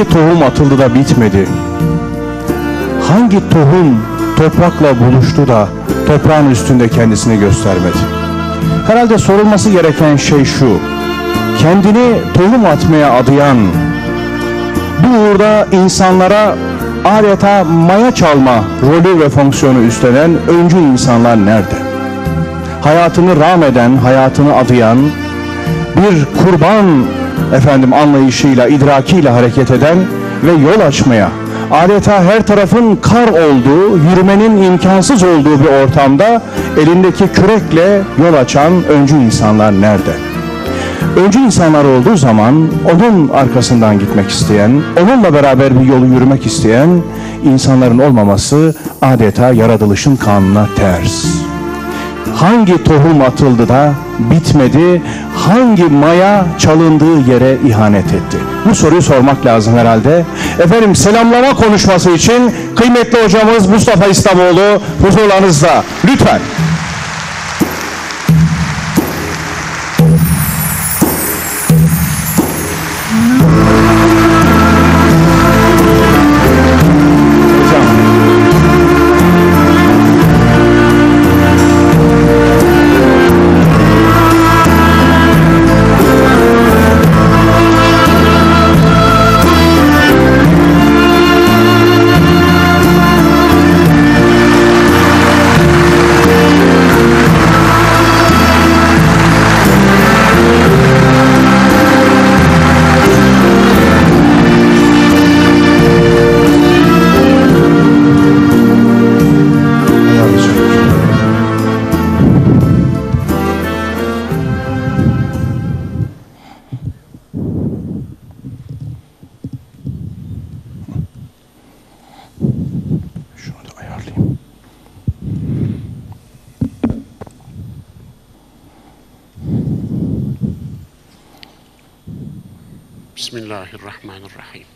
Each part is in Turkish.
Hangi tohum atıldı da bitmedi? Hangi tohum toprakla buluştu da toprağın üstünde kendisini göstermedi? Herhalde sorulması gereken şey şu. Kendini tohum atmaya adayan, bu uğurda insanlara adeta maya çalma rolü ve fonksiyonu üstlenen öncü insanlar nerede? Hayatını ram eden, hayatını adayan, bir kurban efendim anlayışıyla, idrakiyle hareket eden ve yol açmaya, adeta her tarafın kar olduğu, yürümenin imkansız olduğu bir ortamda elindeki kürekle yol açan öncü insanlar nerede? Öncü insanlar olduğu zaman onun arkasından gitmek isteyen, onunla beraber bir yolu yürümek isteyen insanların olmaması adeta yaratılışın kanuna ters. Hangi tohum atıldı da bitmedi, hangi maya çalındığı yere ihanet etti? Bu soruyu sormak lazım herhalde. Efendim selamlama konuşması için kıymetli hocamız Mustafa İslamoğlu huzurlarınızda. Lütfen. Bismillahirrahmanirrahim.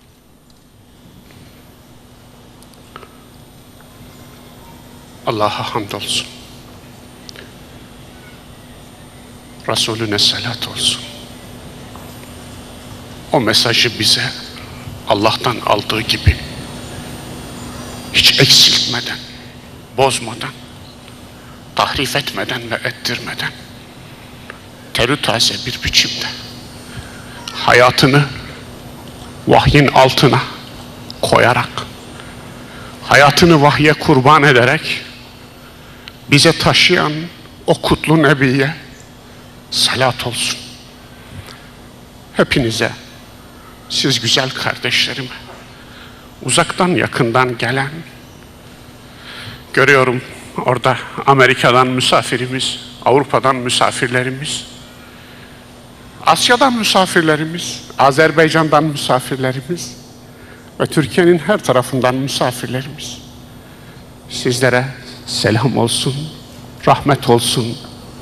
Allah'a hamdolsun. Resulüne selat olsun. O mesajı bize Allah'tan aldığı gibi hiç eksiltmeden, bozmadan, tahrif etmeden ve ettirmeden terü taze bir biçimde hayatını vahyin altına koyarak, hayatını vahye kurban ederek bize taşıyan o kutlu Nebi'ye salat olsun. Hepinize, siz güzel kardeşlerime, uzaktan yakından gelen, görüyorum orada Amerika'dan misafirimiz, Avrupa'dan misafirlerimiz, Asya'dan misafirlerimiz, Azerbaycan'dan misafirlerimiz ve Türkiye'nin her tarafından misafirlerimiz. Sizlere selam olsun, rahmet olsun,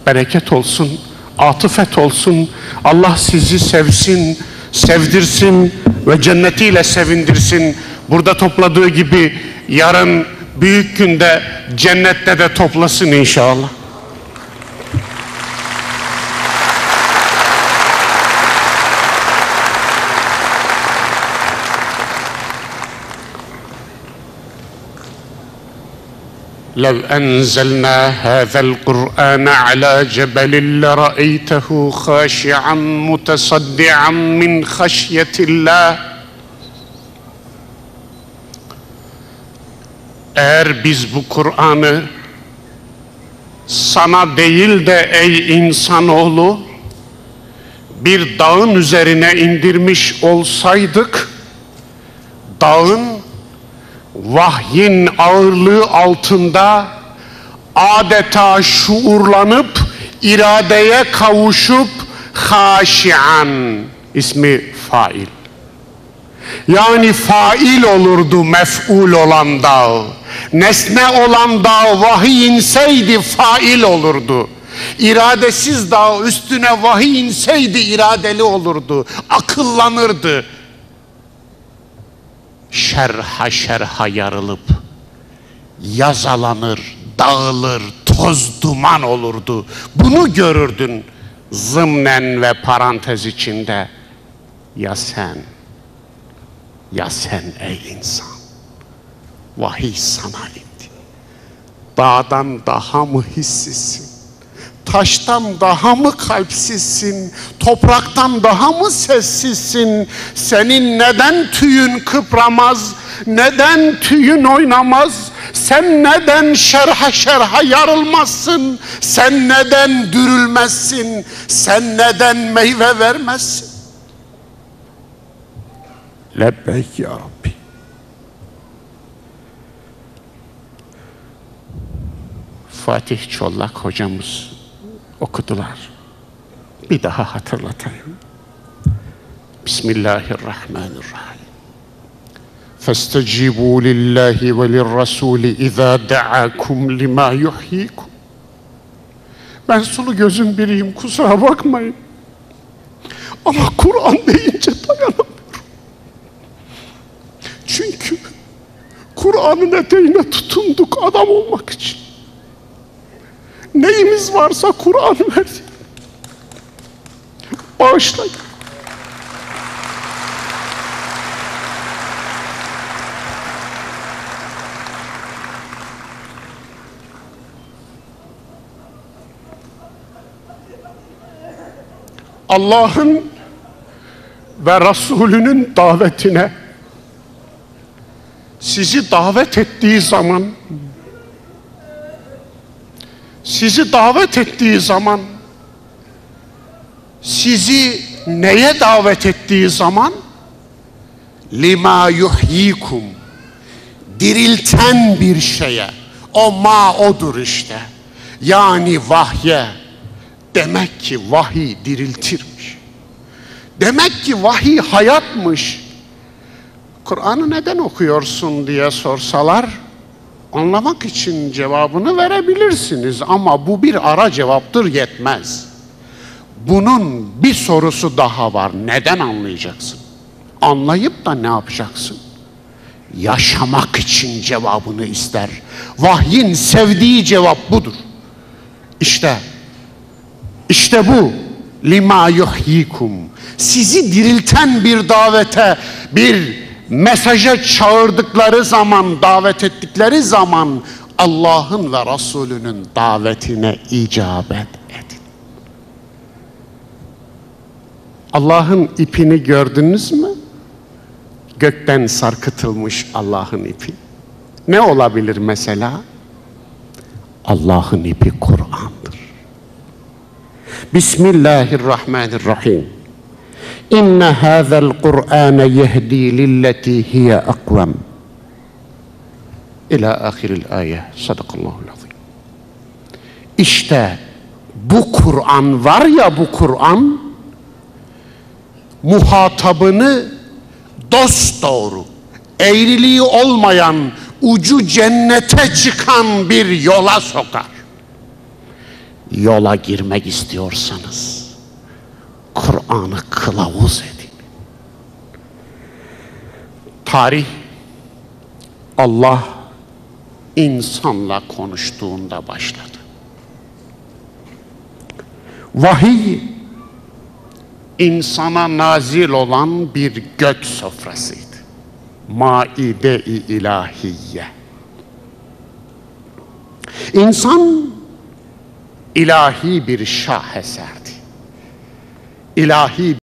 bereket olsun, atıfet olsun. Allah sizi sevsin, sevdirsin ve cennetiyle sevindirsin. Burada topladığı gibi yarın büyük günde cennette de toplasın inşallah. لو أنزلنا هذا القرآن على جبل لرأيته خاشعا متصدعا من خشية الله Eğer biz bu Kur'an'ı sana değil de ey insanoğlu bir dağın üzerine indirmiş olsaydık dağın vahyin ağırlığı altında adeta şuurlanıp iradeye kavuşup haşian ismi fail. Yani fail olurdu mef'ul olan dağ. Nesne olan dağ vahiy inseydi fail olurdu. İradesiz dağ üstüne vahiy inseydi iradeli olurdu. Akıllanırdı şerha şerha yarılıp yazalanır, dağılır, toz duman olurdu. Bunu görürdün zımnen ve parantez içinde ya sen Ya sen ey insan, vahiy sana indi. Dağdan daha mı hissizsin? Taştan daha mı kalpsizsin? Topraktan daha mı sessizsin? Senin neden tüyün kıpramaz? Neden tüyün oynamaz? Sen neden şerha şerha yarılmazsın? Sen neden dürülmezsin? Sen neden meyve vermezsin? Lebbeyk ya Rabbi. Fatih Çollak hocamız okudular. Bir daha hatırlatayım. Bismillahirrahmanirrahim. فاستجيبوا لله وللرسول إذا دعاكم لما يحييكم Ben sulu gözüm biriyim kusura bakmayın. Ama Kur'an deyince dayanamıyorum. Çünkü Kur'an'ın eteğine tutunduk adam olmak için. Neyimiz varsa Kur'an verdi. Bağışlayın. Allah'ın ve Resulünün davetine sizi davet ettiği zaman sizi davet ettiği zaman sizi neye davet ettiği zaman? Lima yuhyikum dirilten bir şeye. O ma odur işte. Yani vahye. Demek ki vahiy diriltirmiş. Demek ki vahiy hayatmış. Kur'an'ı neden okuyorsun diye sorsalar anlamak için cevabını verebilirsiniz ama bu bir ara cevaptır yetmez. Bunun bir sorusu daha var. Neden anlayacaksın? Anlayıp da ne yapacaksın? Yaşamak için cevabını ister. Vahyin sevdiği cevap budur. İşte işte bu lima yuhyikum. Sizi dirilten bir davete, bir mesaja çağırdıkları zaman, davet ettikleri zaman Allah'ın ve Resulünün davetine icabet edin. Allah'ın ipini gördünüz mü? Gökten sarkıtılmış Allah'ın ipi. Ne olabilir mesela? Allah'ın ipi Kur'an'dır. Bismillahirrahmanirrahim. İnne hâzel Kur'âne yehdi lilleti hiye akvem. İlâ ahiril ayet. Sadakallahul azim. İşte bu Kur'an var ya bu Kur'an muhatabını dost doğru, eğriliği olmayan, ucu cennete çıkan bir yola sokar. Yola girmek istiyorsanız Kur'an'ı kılavuz edin. Tarih Allah insanla konuştuğunda başladı. Vahiy insana nazil olan bir gök sofrasıydı. Maide-i ilahiye. İnsan ilahi bir şaheserdi. İlahi